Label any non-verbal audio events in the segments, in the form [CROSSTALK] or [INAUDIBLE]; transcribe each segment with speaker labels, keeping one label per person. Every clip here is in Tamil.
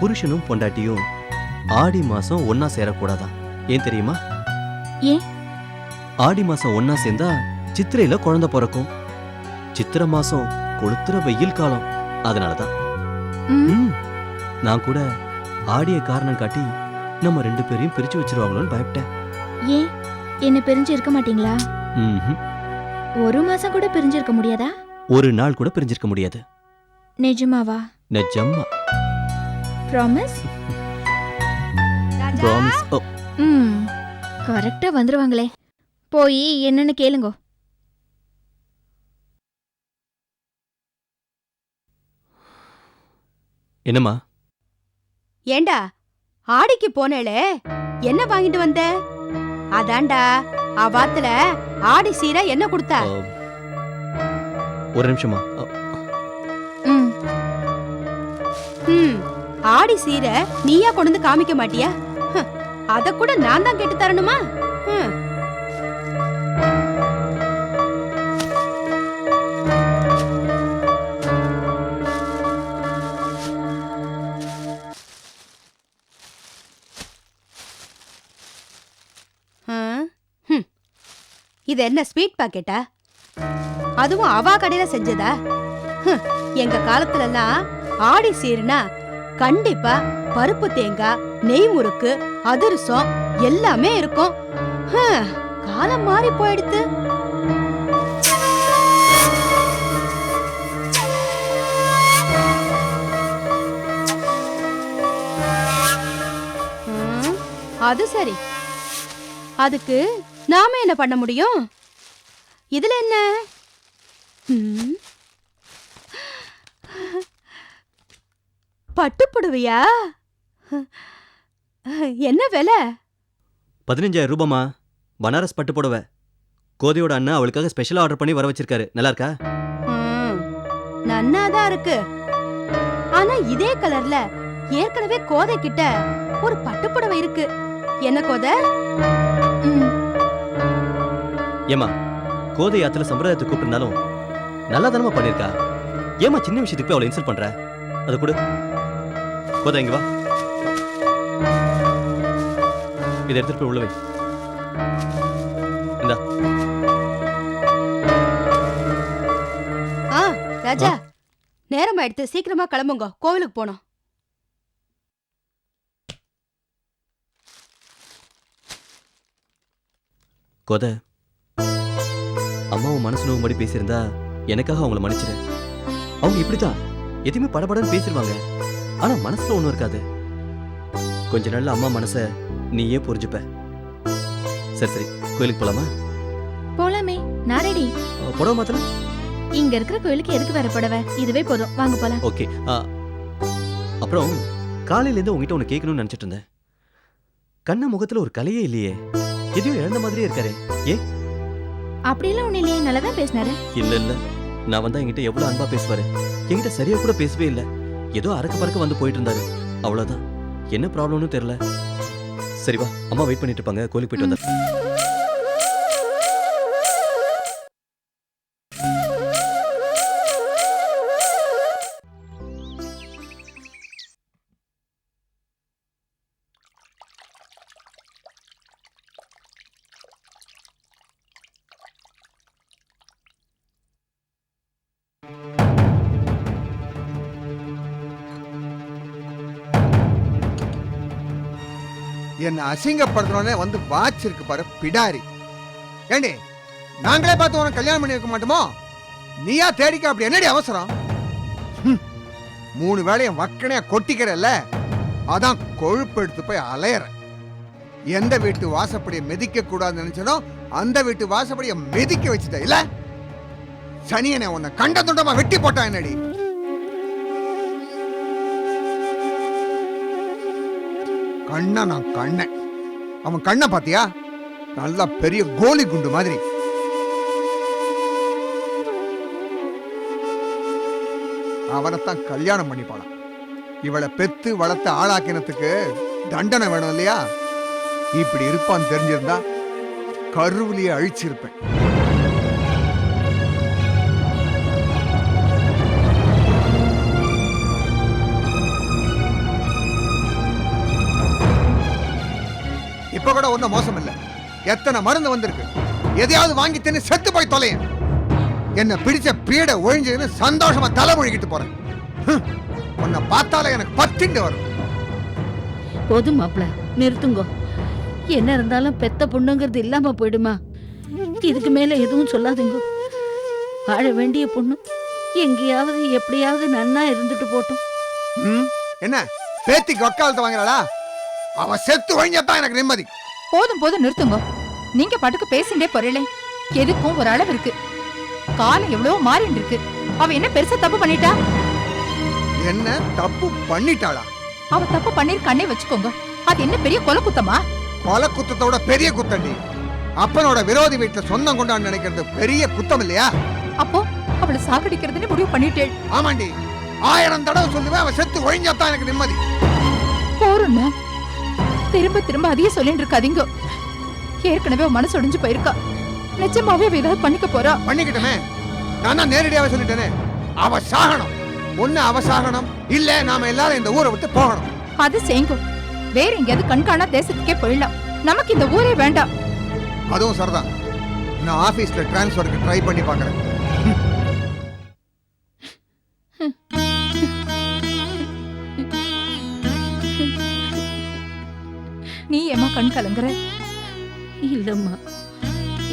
Speaker 1: புருஷனும் பொண்டாட்டியும் ஆடி மாசம் ஒன்னா சேரக்கூடாதாம் ஏன் தெரியுமா?
Speaker 2: ஏன்?
Speaker 1: ஆடி மாசம் ஒன்னா சேர்ந்தா சித்திரையில குழந்தை பிறக்கும். சித்திரை மாசம் கொளுத்துற வெயில் காலம். அதனாலதான். நான் கூட ஆடிய காரணம் காட்டி நம்ம ரெண்டு பேரையும் பிரிச்சு வச்சிருவாங்களோன்னு பயப்பட்டேன்.
Speaker 2: ஏன்? என்ன பிரிஞ்சு இருக்க மாட்டீங்களா. ஒரு மாசம் கூட பிரிஞ்சு இருக்க முடியாதா?
Speaker 1: ஒரு நாள் கூட பிரிஞ்சிருக்க முடியாது.
Speaker 2: நிஜமாவா?
Speaker 1: நிஜம்மா
Speaker 2: ப்ராமிஸ்
Speaker 1: ப்ராமிஸ் ஓ.
Speaker 2: ம் கரெக்டா வந்துருவாங்களே. போய் என்னன்னு கேளுங்க.
Speaker 1: என்னம்மா?
Speaker 3: ஏண்டா ஆடிக்கு போனேளே. என்ன வாங்கிட்டு வந்த? அதான்டா அவாத்துல ஆடி சீரை என்ன கொடுத்தா?
Speaker 1: ஒரு நிமிஷமா ஆ,
Speaker 3: ஆடி சீரை நீயா கொண்டு வந்து காமிக்க மாட்டியா ஹம், அத கூட நான் தான் கேட்டு தரணுமா ஹம். ஹம். இது என்ன ஸ்வீட் பாக்கெட்டா அதுவும் அவா கடையில செஞ்சதா ஹம், எங்க காலத்துல எல்லாம் ஆடி சீர்னா கண்டிப்பா பருப்பு தேங்காய் நெய் முறுக்கு அதிரசம் எல்லாமே இருக்கும். காலம் மாறி போயிடுத்து. அது சரி. அதுக்கு நாம என்ன பண்ண முடியும்? இதுல என்ன? பட்டுப்புடவையா? என்ன விலை?
Speaker 1: பதினஞ்சாயிரம் ரூபாமா பனாரஸ் பட்டு புடவை கோதையோட அண்ணன் அவளுக்காக ஸ்பெஷல் ஆர்டர் பண்ணி வர வச்சிருக்காரு. நல்லா இருக்கா
Speaker 3: நன்னாதான் இருக்கு. ஆனா இதே கலர்ல ஏற்கனவே கோதை கிட்ட ஒரு பட்டுப்புடவை இருக்கு. என்ன கோதை?
Speaker 1: ஏமா கோதை ஆத்துல சம்பிரதாயத்தை கூப்பிட்டிருந்தாலும் நல்லா தானமா பண்ணிருக்கா? ஏமா சின்ன விஷயத்துக்கு போய் அவளை இன்சல்ட் பண்ற? அது கொடு. கோதை இங்க வா. இதை எடுத்துட்டு போய் உள்ள வை. இந்தா.
Speaker 3: ஆ ராஜா. நேரம் ஆயிடுத்து சீக்கிரமா கிளம்புங்க. கோவிலுக்கு போனோம்
Speaker 1: கோதை. அம்மாவும் மனசு நோவும்படி பேசியிருந்தா எனக்காக அவங்கள மன்னிச்சிரு. அவங்க இப்படிதான் எதையுமே படபடன்னு பேசிடுவாங்க ஆனா மனசுல ஒண்ணும் இருக்காது. கொஞ்ச நாள்ல அம்மா மனச நீயே புரிஞ்சுப்ப. சரி சரி. கோயிலுக்கு போலாமா?
Speaker 2: போலாமே. நான் ரெடி
Speaker 1: புடவை மாத்தல
Speaker 2: இங்க இருக்கிற கோயிலுக்கு எதுக்கு வேற புடவை? இதுவே போதும். வாங்க போலாம்.
Speaker 1: ஓகே. அப்புறம் காலையில இருந்து உங்ககிட்ட ஒன்று கேட்கணும்னு நினைச்சிட்டு இருந்தேன். கண்ண முகத்துல ஒரு கலையே இல்லையே. எதையும் இழந்த மாதிரியே இருக்காரே.
Speaker 2: அப்படியெல்லாம் ஒண்ணு இல்லையே. நல்லா தான் பேசினாரு.
Speaker 1: இல்ல இல்ல. நான் வந்தா என்கிட்ட எவ்வளவு அன்பா பேசுவாரு? என்கிட்ட சரியா கூட பேசவே இல்ல. ஏதோ அறக்க பறக்க வந்து போயிட்டு இருந்தாரு அவ்வளவுதான். என்ன ப்ராப்ளம்னு தெரியல. சரி வா அம்மா வெயிட் பண்ணிட்டு இருப்பாங்க. கோயிலுக்கு போயிட்டு வந்தா
Speaker 4: என்ன அசிங்கப்படுத்தணும்னே வந்து வாட்ச் இருக்கு பாரு பிடாரி. ஏண்டி நாங்களே பார்த்து உனக்கு கல்யாணம் பண்ணி வைக்க மாட்டோமோ? நீயா தேடிக்க அப்படி என்னடி அவசரம்? மூணு வேளையும் வக்கனையா கொட்டிக்கிறல்ல? அதான் கொழுப்பு எடுத்து போய் அலையற எந்த வீட்டு வாசப்படியை மிதிக்க கூடாதுன்னு நினைச்சனோ அந்த வீட்டு வாசப்படியை மிதிக்க வச்சுட்ட இல்ல? சனியனை உன்னை கண்ட துண்டமா வெட்டி போட்டான் என்னடி? கண்ணை நான் கண்ணன் அவன் கண்ணை பாத்தியா? நல்லா பெரிய கோலி குண்டு மாதிரி. அவனைத்தான் கல்யாணம் பண்ணி இவளை பெத்து வளர்த்து ஆளாக்கினத்துக்கு தண்டனை வேணும் இல்லையா? இப்படி இருப்பான்னு தெரிஞ்சிருந்தா கருவிலேயே அழிச்சிருப்பேன். ஒன்றும் மோசம் இல்லை எத்தனை மருந்து வந்திருக்கு? எதையாவது வாங்கி தின்னு செத்து போய் தொலையேன். என்ன பிடிச்ச பீடை ஒழிஞ்சதுன்னு சந்தோஷமா தலை முழுகிட்டு போறேன். உன்னை பார்த்தாலே எனக்கு பத்திண்டு வரும்.
Speaker 5: போதும் மாப்ள நிறுத்துங்கோ. என்ன இருந்தாலும் பெத்த பொண்ணுங்கிறது இல்லாம போயிடுமா? இதுக்கு மேல எதுவும் சொல்லாதீங்க. வாழ வேண்டிய பொண்ணு எங்கேயாவது எப்படியாவது நன்னா இருந்துட்டு போட்டும்
Speaker 4: என்ன? பேத்திக்கு வக்காலத்தை வாங்குறாளா? அவ செத்து ஒழிஞ்சதான் எனக்கு நிம்மதி.
Speaker 6: போதும் போதும் நிறுத்துங்க. நீங்க பாட்டுக்கு பேசிண்டே போறீங்களே எதுக்கும் ஒரு அளவு இருக்கு. காலம் எவ்வளவோ மாறிட்டு இருக்கு அவ என்ன பெருசா தப்பு பண்ணிட்டா?
Speaker 4: என்ன தப்பு பண்ணிட்டாளா?
Speaker 6: அவ தப்பு பண்ணிருக்கானே வச்சுக்கோங்க. அது என்ன பெரிய கொலை குத்தமா
Speaker 4: கொலை குத்தத்தோட பெரிய குத்தண்டி. அப்பனோட விரோதி வீட்டுல சொந்தம் கொண்டான்னு நினைக்கிறது பெரிய குத்தம் இல்லையா
Speaker 6: அப்போ அவளை சாகடிக்கிறதுன்னு முடிவு பண்ணிட்டேள்.
Speaker 4: ஆமாண்டி. ஆயிரம் தடவை சொல்லுவேன் அவ செத்து ஒழிஞ்சாதான் எனக்கு நிம்மதி.
Speaker 6: போறோம்னா திரும்ப திரும்ப அதையே சொல்லிட்டு இருக்காதீங்க. ஏற்கனவே மனசு ஒடிஞ்சு போயிருக்கா. நிஜமாவே அவ ஏதாவது பண்ணிக்க போறா?
Speaker 4: பண்ணிக்கிட்டமே. நான் தான் நேரடியாவே சொல்லிட்டேனே. அவ சாகணும். ஒண்ணு அவ சாகணும். இல்ல நாம எல்லாரும் இந்த ஊரை விட்டு போகணும்.
Speaker 6: அது செய்யுங்க வேற எங்கேயாவது கண்காணா தேசத்துக்கே போயிடலாம். நமக்கு இந்த ஊரே வேண்டாம்.
Speaker 4: அதுவும் சரிதான். நான் ஆபீஸ்ல டிரான்ஸ்ஃபருக்கு ட்ரை பண்ணி பார்க்கறேன்.
Speaker 6: நீ ஏமா கண் கலங்குற?
Speaker 5: இல்லம்மா.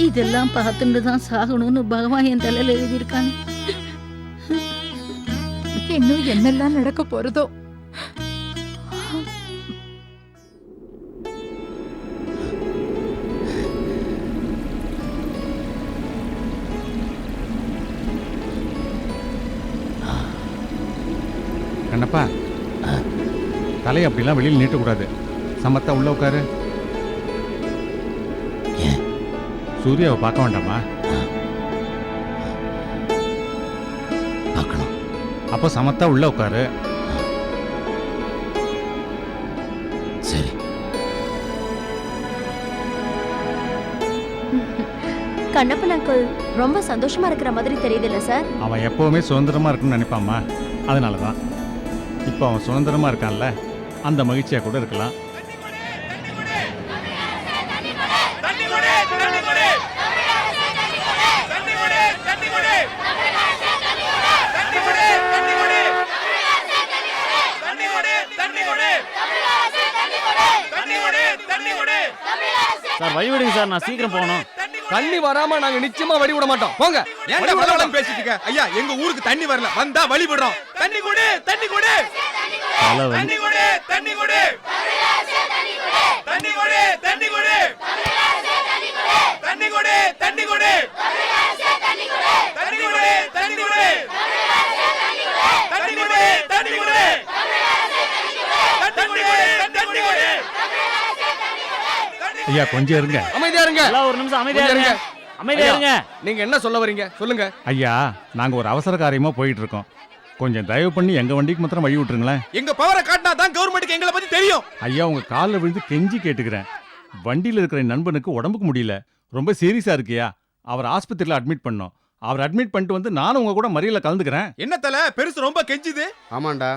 Speaker 5: இதெல்லாம் பார்த்துட்டு தான் சாகணும்னு பகவான் என் தலையில எழுதியிருக்கானே.
Speaker 6: இன்னும் என்னெல்லாம் நடக்க போறதோ?
Speaker 7: கண்ணப்பா தலையை அப்படிலாம் வெளியில் நீட்டக்கூடாது. சமத்தா உள்ள உட்காரு. சூர்யாவை பார்க்க வேண்டாமா?
Speaker 8: பார்க்கணும்.
Speaker 7: அப்போ சமத்தா உள்ள உட்காரு.
Speaker 8: சரி.
Speaker 9: கண்ணப்பன் அங்கிள் ரொம்ப சந்தோஷமா இருக்கிற மாதிரி தெரியுது இல்ல சார்
Speaker 7: அவன் எப்பவுமே சுதந்திரமா இருக்கணும்னு நினைப்பாம்மா அதனால தான் இப்போ அவன் சுதந்திரமா இருக்கான்ல. அந்த மகிழ்ச்சியா கூட இருக்கலாம்.
Speaker 10: சார் வழி விடுங்க சார் நான் சீக்கிரம் போகணும்.
Speaker 11: தண்ணி வராம நாங்க நிச்சயமா வழி விட மாட்டோம். போங்க.
Speaker 12: ஏன்டா வளவளன்னு பேசிட்டு இருக்க? ஐயா எங்க ஊருக்கு தண்ணி வரல. வந்தா வழி விடுறோம். தண்ணி கொடு தண்ணி கொடு.
Speaker 10: தலைவலி
Speaker 12: தண்ணி கொடு தண்ணி கொடு. தண்ணி கொடு தண்ணி கொடு. தண்ணி கொடு தண்ணி கொடு. தண்ணி கொடு தண்ணி கொடு. தண்ணி கொடு தண்ணி கொடு. தண்ணி கொடு தண்ணி கொடு.
Speaker 7: ஐயா கொஞ்சம் இருங்க.
Speaker 11: அமைதியா இருங்க.
Speaker 10: ஒரு நிமிஷம் அமைதியா இருங்க. அமைதியா இருங்க.
Speaker 11: நீங்க என்ன சொல்ல வரீங்க? சொல்லுங்க.
Speaker 7: ஐயா நாங்க ஒரு அவசர காரியமா போயிட்டு இருக்கோம். கொஞ்சம் தயவு பண்ணி எங்க வண்டிக்கு மாத்திரம் வழி விட்டுருங்களேன்.
Speaker 12: எங்க பவரை காட்டினா தான் கவர்மெண்ட்டுக்கு எங்களை பத்தி தெரியும்.
Speaker 7: ஐயா உங்க காலில் விழுந்து கெஞ்சி கேட்டுக்கிறேன். வண்டியில் இருக்கிற நண்பனுக்கு உடம்புக்கு முடியல. ரொம்ப சீரியஸா இருக்கியா அவர் ஆஸ்பத்திரியில் அட்மிட் பண்ணோம். அவர் அட்மிட் பண்ணிட்டு வந்து நானும் உங்க கூட மறியல கலந்துக்கிறேன்.
Speaker 12: என்ன தல? பெருசு ரொம்ப கெஞ்சுது.
Speaker 13: ஆமாண்டா.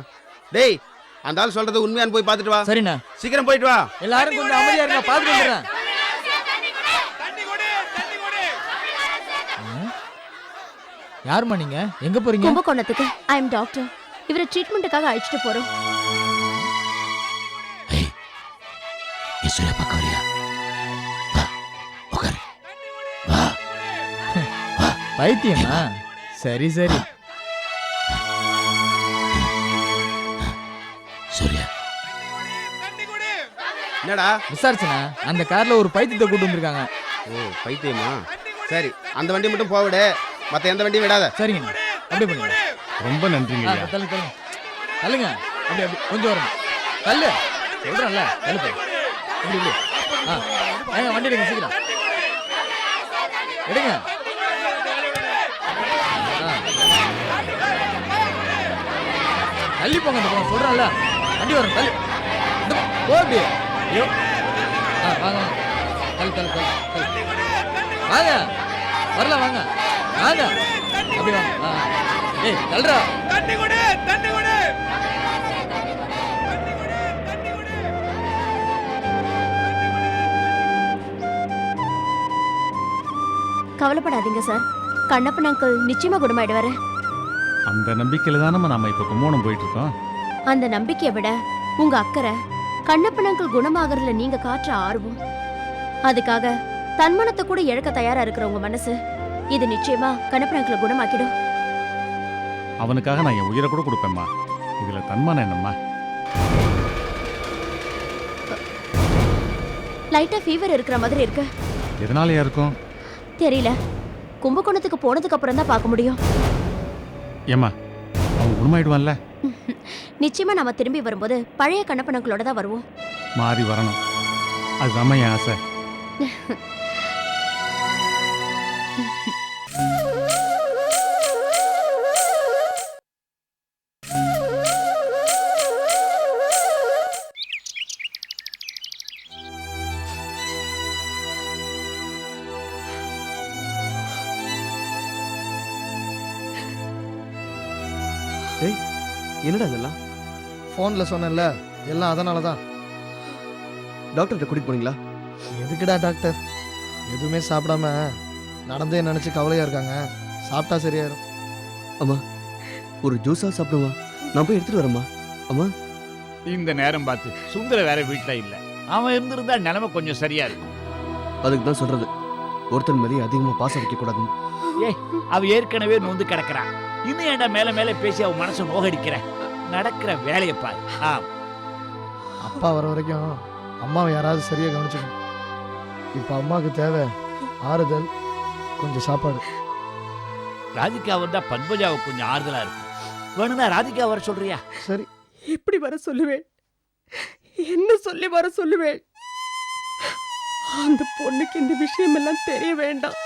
Speaker 13: டேய் அந்த ஆள் சொல்றது உண்மையான்னு போய் பார்த்துட்டு வா.
Speaker 10: சரிண்ணா.
Speaker 13: சீக்கிரம் போயிட்டு வா.
Speaker 10: எல்லாரும் கொஞ்சம் அமைதியா இருங்க பாத்துட்டு வந்துடுறேன்.
Speaker 12: தண்ணி கொடு தண்ணி கொடு.
Speaker 10: யாருமா நீங்க? எங்க போறீங்க?
Speaker 9: கும்பகோணத்துக்கு. ஐ எம் டாக்டர் இவரை ட்ரீட்மெண்ட்டுக்காக அழைச்சிட்டு போறோம்.
Speaker 10: பைத்தியமா? சரி சரி.
Speaker 13: என்னடா?
Speaker 10: விசாரிச்சனா. அந்த கார்ல ஒரு பைத்தியத்தை கூட்டு வந்திருக்காங்க.
Speaker 13: ஓ பைத்தியமா? சரி அந்த வண்டி மட்டும் போக விடு. மத்த எந்த வண்டியும் விடாத.
Speaker 10: சரிங்க அப்படியே பண்ணுங்க
Speaker 7: ரொம்ப நன்றிங்க ஐயா.
Speaker 10: தள்ளுங்க தள்ளுங்க தள்ளுங்க. அப்படி அப்படி கொஞ்சம் வரணும் தள்ளு. சொல்றேன்ல தள்ளு போய். இப்படி இப்படி. ஆ ஏங்க வண்டி எடுங்க சீக்கிரம். எடுங்க. ஆ. தள்ளி போங்க இந்த பக்கம். சொல்றேன்ல. வண்டி வரும் தள்ளு. இந்த பக்கம். போ அப்படி ஐயோ ஆ வாங்க. கல் கல் கல் கல். வாங்க. வரல வாங்க. வாங்க. அப்படி வாங்க. ஏய் தள்ளுறா
Speaker 12: தண்ணி கொடு தண்ணி கொடு
Speaker 5: கவலைப்படாதீங்க சார். கண்ணப்பன் அங்கிள் நிச்சயமா குணமாயிடுவாரு.
Speaker 7: அந்த நம்பிக்கையில தான் நம்ம நாம இப்ப கும்போணம் போயிட்டு இருக்கோம்.
Speaker 5: அந்த நம்பிக்கையை விட உங்க அக்கறை கண்ணப்பன் அங்கிள் குணமாகறதுல நீங்க காட்டுற ஆர்வம். அதுக்காக தன்மனத்தை கூட இழக்க தயாரா இருக்கிற உங்க மனசு இது நிச்சயமா கண்ணப்பன் அங்கிளை குணமாக்கிடும்.
Speaker 7: அவனுக்காக நான் என் உயிரை கூட கொடுப்பேம்மா. இதுல தன்மானம் என்னம்மா?
Speaker 5: லைட்டா ஃபீவர் இருக்கிற மாதிரி இருக்கு.
Speaker 7: எதனாலயா இருக்கும்
Speaker 5: தெரியல. கும்பகோணத்துக்கு போனதுக்கு அப்புறம் தான் பார்க்க முடியும்.
Speaker 7: ஏம்மா அவன் குணமாயிடுவான்ல?
Speaker 5: நிச்சயமா நாம திரும்பி வரும்போது பழைய கண்ணப்பனங்களோட தான் வருவோம்.
Speaker 7: மாறி வரணும். அதுதாம்மா என் ஆசை. [LAUGHS]
Speaker 14: ஃபோன்ல சொன்னேன்ல எல்லாம் அதனால தான்
Speaker 15: டாக்டர்கிட்ட கூட்டிட்டு போனீங்களா?
Speaker 14: எதுக்குடா டாக்டர்? எதுவுமே சாப்பிடாம நடந்தே நினைச்சு கவலையா இருக்காங்க. சாப்பிட்டா சரியாயிரும்.
Speaker 15: ஒரு ஜூஸா சாப்பிடுவா? நான் போய் எடுத்துட்டு வரேம்மா. அம்மா.
Speaker 11: இந்த நேரம் பார்த்து சுந்தர வேற வீட்ல இல்ல. அவன் இருந்திருந்தா நிலைமை கொஞ்சம் சரியா இருக்கும்.
Speaker 15: அதுக்கு தான் சொல்றது. ஒருத்தன் மேலே அதிகமா பாசம் வைக்க கூடாதுன்னு
Speaker 11: அவ ஏற்கனவே நொந்து கிடக்குறான். இன்னும் ஏன்டா மேல மேல பேசி அவன் மனசை நோகடிக்கிற நடக்கிற வேலையை பாரு.
Speaker 14: அப்பா வர வரைக்கும் அம்மாவை யாராவது சரியா கவனிச்சுக்கணும். இப்போ அம்மாவுக்கு தேவை ஆறுதல் கொஞ்சம் சாப்பாடு.
Speaker 11: ராதிகா வந்தா பத்மஜாவுக்கு கொஞ்சம் ஆறுதலா இருக்கும். வேணும்னா ராதிகா வர சொல்றியா?
Speaker 14: சரி.
Speaker 3: எப்படி வர சொல்லுவேன். என்ன சொல்லி வர சொல்லுவேன்? அந்த பொண்ணுக்கு இந்த விஷயம் எல்லாம் தெரிய வேண்டாம்.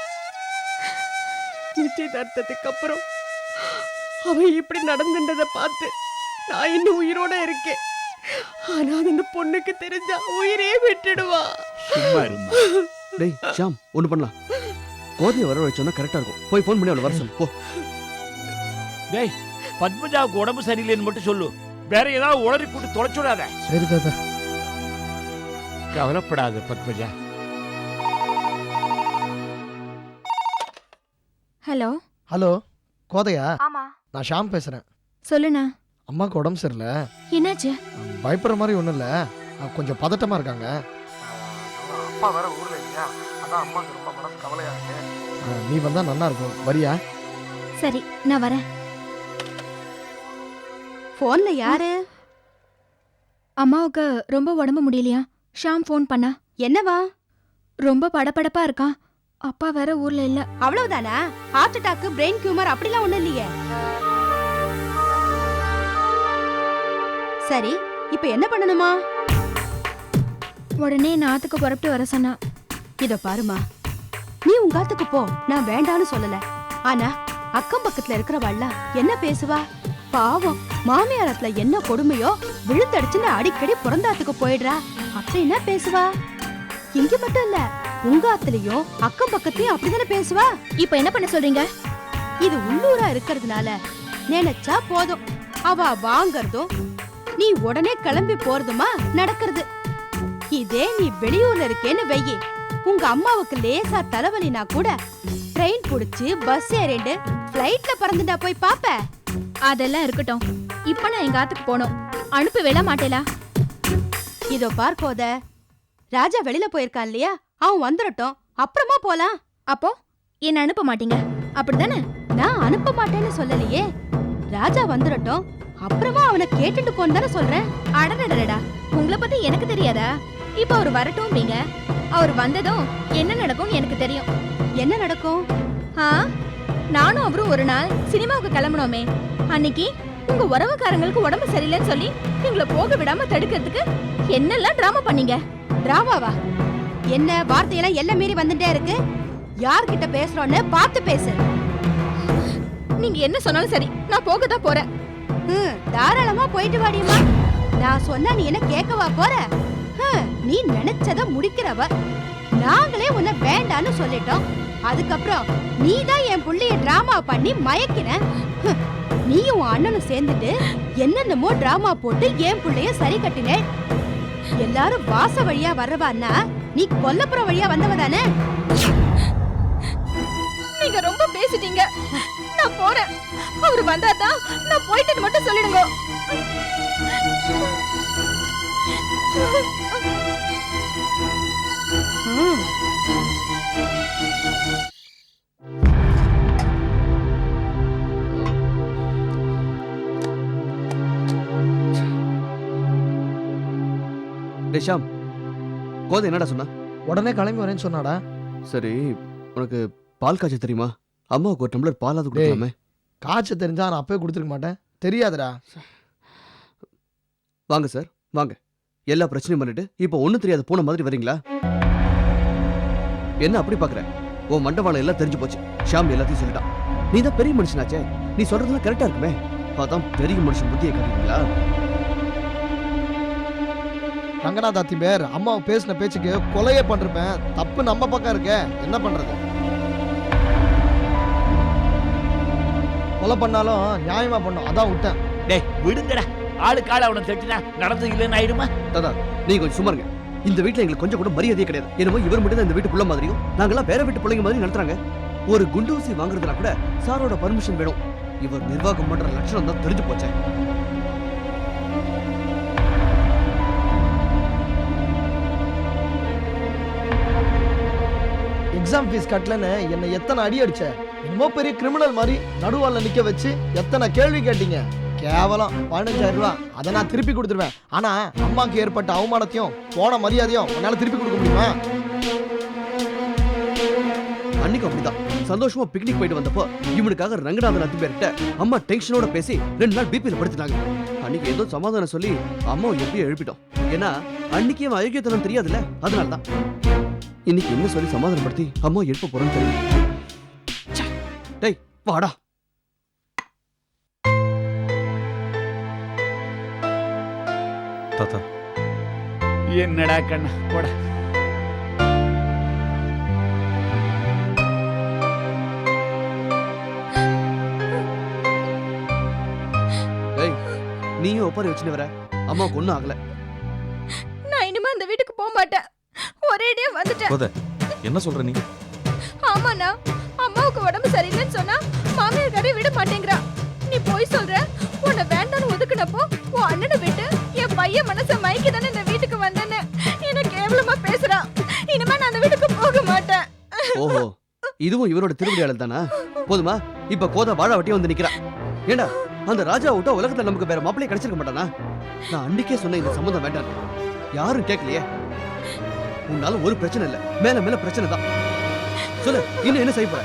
Speaker 3: நிச்சயதார்த்தத்துக்கு அப்புறம் அவன் இப்படி நடந்துட்டதை பார்த்து நான் இன்னும் உயிரோட இருக்கேன். ஆனா அது அந்த பொண்ணுக்கு தெரிஞ்சா உயிரே விட்டுடுவா.
Speaker 11: சும்மா இருமா.
Speaker 15: டேய் ஷாம் ஒண்ணு பண்ணலாம். கோதையை வர வச்சோன்னா கரெக்டா இருக்கும். போய் ஃபோன் பண்ணி அவளை வர சொல்லு. போ.
Speaker 11: டேய் பத்மஜாவுக்கு உடம்பு சரியில்லைன்னு மட்டும் சொல்லு. வேற ஏதாவது உளறி கூட்டு தொலைச்சுடாத
Speaker 14: சரி தாத்தா.
Speaker 11: கவலைப்படாத பத்மஜா.
Speaker 5: ஹலோ?
Speaker 14: ஹலோ கோதையா?
Speaker 5: ஆமா.
Speaker 14: நான் ஷாம் பேசுறேன்.
Speaker 5: சொல்லுண்ணா.
Speaker 14: அம்மாவுக்கு உடம்பு சரியில்லை.
Speaker 5: என்னாச்சு?
Speaker 14: பயப்படுற மாதிரி ஒன்றும் இல்லை. கொஞ்சம் பதட்டமா இருக்காங்க. அப்பா வேற ஊர்ல இல்லையா? அதான் அம்மாவுக்கு ரொம்ப மனசு கவலையா இருக்கு. நீ வந்தா நல்லா இருக்கும். வரியா?
Speaker 5: சரி நான் வரேன்.
Speaker 3: போன்ல யாரு?
Speaker 2: அம்மாவுக்கு ரொம்ப உடம்பு முடியலையா? ஷாம் ஃபோன் பண்ணா.
Speaker 3: என்னவா?
Speaker 2: ரொம்ப படபடப்பா இருக்கான். அப்பா வேற ஊர்ல இல்ல.
Speaker 3: அவ்வளவுதானா? ஹார்ட் அட்டாக் பிரெயின் டியூமர் அப்படிலாம் ஒண்ணும் இல்லையே. சரி இப்போ என்ன பண்ணணுமா?
Speaker 2: உடனே நாத்துக்கு புறப்பட்டு வர சொன்னா.
Speaker 3: இத பாருமா நீ உங்க ஆத்துக்கு போ நான் வேண்டான்னு சொல்லல. ஆனா அக்கம் பக்கத்துல இருக்கிறவாள்ல என்ன பேசுவா? பாவம் மாமியாரத்துல என்ன கொடுமையோ விழுந்தடிச்சுன்னு அடிக்கடி பிறந்தாத்துக்கு போயிடுறா. அப்படி என்ன பேசுவா? இங்க மட்டும் இல்ல உங்க ஆத்துலயும் அக்கம் பக்கத்துலயும் அப்படிதானே பேசுவா?
Speaker 2: இப்போ என்ன பண்ண சொல்றீங்க?
Speaker 3: இது உள்ளூரா இருக்கிறதுனால நினைச்சா போதும். அவ வாங்கறதும் நீ உடனே கிளம்பி போறதுமா? நடக்கிறது. இதே நீ வெளியூர்ல இருக்கேன்னு வெயி. உங்க அம்மாவுக்கு லேசா தலைவலினா கூட ட்ரெயின் புடிச்சு பஸ் ஏறிண்டு ஃப்ளைட்ல பறந்துட்டா போய் பாப்ப.
Speaker 2: அதெல்லாம் இருக்கட்டும். இப்போ நான் எங்க ஆத்துக்கு போனோம் அனுப்ப விட மாட்டேலா?
Speaker 3: இதோ பார்க்கோத ராஜா வெளியில போயிருக்கான் இல்லையா? அவன் வந்துடட்டும் அப்புறமா போலாம்.
Speaker 2: அப்போ என்ன அனுப்ப மாட்டீங்க. அப்படிதானே
Speaker 3: நான் அனுப்ப மாட்டேன்னு சொல்லலையே. ராஜா வந்துடட்டும் அப்புறமா அவனை கேட்டுட்டு போன்னு தானே சொல்றேன்.
Speaker 2: அடடடடா உங்களை பத்தி எனக்கு தெரியாதா? இப்போ அவர் வரட்டும் நீங்க. அவர் வந்ததும் என்ன நடக்கும்னு எனக்கு தெரியும்.
Speaker 3: என்ன நடக்கும்?
Speaker 2: ஆ? நானும் அவரும் ஒரு நாள் சினிமாவுக்கு கிளம்பணுமே அன்னைக்கு உங்க உறவுக்காரங்களுக்கு உடம்பு சரியில்லைன்னு சொல்லி எங்களை போக விடாம தடுக்கிறதுக்கு என்னெல்லாம் டிராமா பண்ணீங்க?
Speaker 3: டிராமாவா என்ன வார்த்தையெல்லாம் எல்லாம் மீறி வந்துட்டே இருக்கு. யார்கிட்ட பேசுறோன்னு பார்த்து பேசு.
Speaker 2: நீங்க என்ன சொன்னாலும் சரி நான் போக தான் போறேன்.
Speaker 3: தாராளமா போயிட்டு வாடியம்மா. நான் சொன்னா நீ என்ன கேட்கவா போற? நீ நினைச்சத முடிக்கிறவ. நாங்களே உன்னை வேண்டான்னு சொல்லிட்டோம். அதுக்கப்புறம் நீ தான் என் புள்ளைய டிராமா பண்ணி மயக்கின. நீயும் உன் அண்ணனும் சேர்ந்துட்டு என்னென்னமோ டிராமா போட்டு என் பிள்ளைய சரி கட்டின. எல்லாரும் வாச வழியா வர்றவான்னா நீ கொல்லப்புற வழியா வந்தவ தானே?
Speaker 2: நீங்க ரொம்ப பேசிட்டீங்க. நான் போறேன். அவர் வந்தாதான் நான் போயிட்டேன்னு மட்டும் சொல்லிடுங்க.
Speaker 15: ஷாம். கோதை என்னடா சொன்னா?
Speaker 14: உடனே கிளம்பி வரேன்னு சொன்னாடா?
Speaker 15: சரி உனக்கு பால் காய்ச்ச தெரியுமா? அம்மாவுக்கு ஒரு டம்ளர் பாலாவது. கொடுக்கலாமே.
Speaker 14: காய்ச்ச தெரிஞ்சா நான் அப்பவே கொடுத்துருக்க மாட்டேன். தெரியாதுடா.
Speaker 15: வாங்க சார் வாங்க. எல்லா பிரச்சனையும் பண்ணிட்டு இப்போ ஒண்ணும் தெரியாத பூனை மாதிரி வரீங்களா? என்ன அப்படி பாக்குற? உன் மண்டவாளம் எல்லாம் தெரிஞ்சு போச்சு. ஷாம் எல்லாத்தையும் சொல்லிட்டான். நீ தான் பெரிய மனுஷனாச்சே. நீ சொல்றதெல்லாம் கரெக்டா இருக்குமே. அதான் பெரிய மனுஷன் புத்தியை கட்டுவீங்களா
Speaker 14: ரங்கநாத் அத்திம்பேர் அம்மாவை பேசின பேச்சுக்கு கொலையே பண்ணிருப்பேன். தப்பு நம்ம பக்கம் இருக்கே. என்ன பண்றது? கொலை பண்ணாலும் நியாயமா பண்ணும். அதான் விட்டேன்
Speaker 11: டேய் விடுங்கடா. ஆளுக்கு ஆள் அவனை தட்டினா நடந்து இல்லைன்னு ஆயிடுமா?
Speaker 15: தாதா நீங்க கொஞ்சம் சும்மா இருங்க. இந்த வீட்ல எங்களுக்கு கொஞ்சம் கூட மரியாதையே கிடையாது. என்னமோ இவர் மட்டும் தான் இந்த வீட்டு புள்ள மாதிரியும் நாங்கெல்லாம் வேற வீட்டு பிள்ளைங்க மாதிரி நடத்துறாங்க. ஒரு குண்டு ஊசி வாங்குறதுனா கூட சாரோட பர்மிஷன் வேணும். இவர் நிர்வாகம் பண்ற லட்சணம் தான் தெரிஞ்சு போச்சே.
Speaker 14: எக்ஸாம் ஃபீஸ் கட்டலன்னு என்னை எத்தனை அடி அடிச்ச? ரொம்ப பெரிய கிரிமினல் மாதிரி நடுவால நிக்க வச்சு எத்தனை கேள்வி கேட்டீங்க? கேவலம். பதினஞ்சாயிரம் ரூபாய் அதை நான் திருப்பி கொடுத்துருவேன். ஆனா அம்மாக்கு ஏற்பட்ட அவமானத்தையும் போன மரியாதையும் என்னால திருப்பி கொடுக்க முடியுமா?
Speaker 15: அன்னைக்கு அப்படிதான். சந்தோஷமா பிக்னிக் போயிட்டு வந்தப்போ இவனுக்காக ரங்கநாதன் அத்திம்பேர்கிட்ட அம்மா டென்ஷனோட பேசி ரெண்டு நாள் பிபியில் படுத்துட்டாங்க. அன்னைக்கு ஏதோ சமாதானம் சொல்லி அம்மாவை எப்படியும் எழுப்பிட்டோம். ஏன்னா அன்னைக்கு அவன் அயோக்கியத்தனம் தெரியாதுல்ல? அதனால தான் இன்னைக்கு என்ன சொல்லி சமாதானப்படுத்தி அம்மா எழுப்ப போறோம்னு தெரியும் டேய் வாடா.
Speaker 7: தாத்தா.
Speaker 11: என்னடா கண்ணா போடா.
Speaker 15: டேய் நீயும் ஒப்பாரி வச்சுன்னு வர. அம்மாவுக்கு ஒன்றும் ஆகல.
Speaker 2: நான் இனிமே அந்த வீட்டுக்கு போக மாட்டேன். ஒரேடியா வந்துட்டேன்.
Speaker 7: என்ன சொல்ற நீ?
Speaker 2: ஆமாண்ணா. அம்மாவுக்கு உடம்பு சரியில்லைன்னு சொன்னா மாமியார்காரே விட மாட்டேங்கிறா. நீ போய் சொல்ற உன்னை வேண்டாம்னு ஒதுக்குனப்போ உன் அண்ணனை விட்டு என் பையன் மனசை மயக்கி தானே இந்த வீட்டுக்கு வந்தேன்னு என்ன கேவலமா பேசுறான் இனிமே நான் அந்த வீட்டுக்கு போக மாட்டேன்.
Speaker 15: ஓஹோ இதுவும் இவரோட திருவிளையாடல் தானா? போதுமா இப்ப கோத வாழ வட்டி வந்து நிக்கிறா. ஏண்டா அந்த ராஜா விட்டா உலகத்துல நமக்கு வேற மாப்பிளைய கிடைச்சிருக்க மாட்டானா? நான் அன்னைக்கே சொன்ன இந்த சம்மந்தம் வேண்டாம் யாரும் கேட்கலையே. உன்னால ஒரு பிரச்சனை இல்ல மேல மேல பிரச்சனை தான். சொல்லு இன்னும் என்ன செய்ய போற?